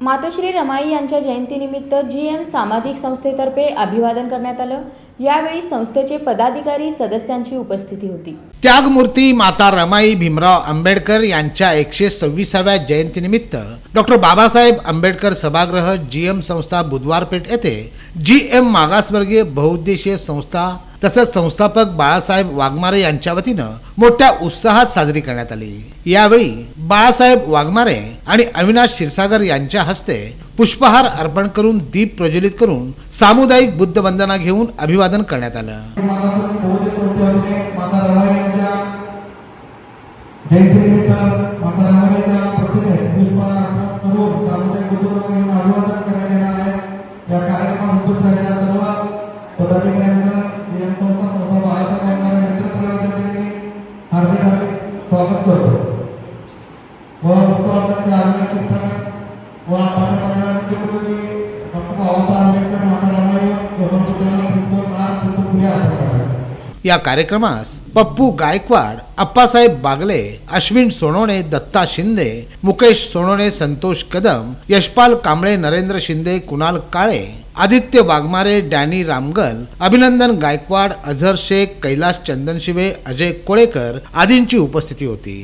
मातोश्री रमाई यांच्या जयंतीनिमित्त G M सामाजिक संस्थेतर्फे अभिवादन करण्यात आलं. यावेळी संस्थेचे पदाधिकारी सदस्यांची उपस्थिती होती. त्यागमूर्ती माता रमाई भीमराव आंबेडकर यांच्या एकशे सव्वीसाव्या जयंतीनिमित्त डॉक्टर बाबासाहेब आंबेडकर सभागृह जी एम संस्था बुधवारपेठ येथे जी एम मागासवर्गीय बहुउद्देशीय संस्था तसंच संस्थापक बाळासाहेब वाघमारे यांच्या वतीनं मोठ्या उत्साहात साजरी करण्यात आली. यावेळी बाळासाहेब वाघमारे आणि अविनाश क्षीरसागर यांच्या हस्ते पुष्पहार अर्पण करून दीप प्रज्वलित करून सामुदायिक बुद्ध वंदना घेऊन अभिवादन करण्यात आलं. जयंतीनिमित्त माता व डॉक्टर बाबासाहेब आंबेडकर या कार्यक्रमास पप्पू गायकवाड अप्पासाहेब बागले अश्विन सोनवणे दत्ता शिंदे मुकेश सोनवणे संतोष कदम यशपाल कांबळे नरेंद्र शिंदे कुणाल काळे आदित्य वाघमारे डॅनी रामगल अभिनंदन गायकवाड अझर शेख कैलास चंदनशिवे अजय कोळेकर आदींची उपस्थिती होती.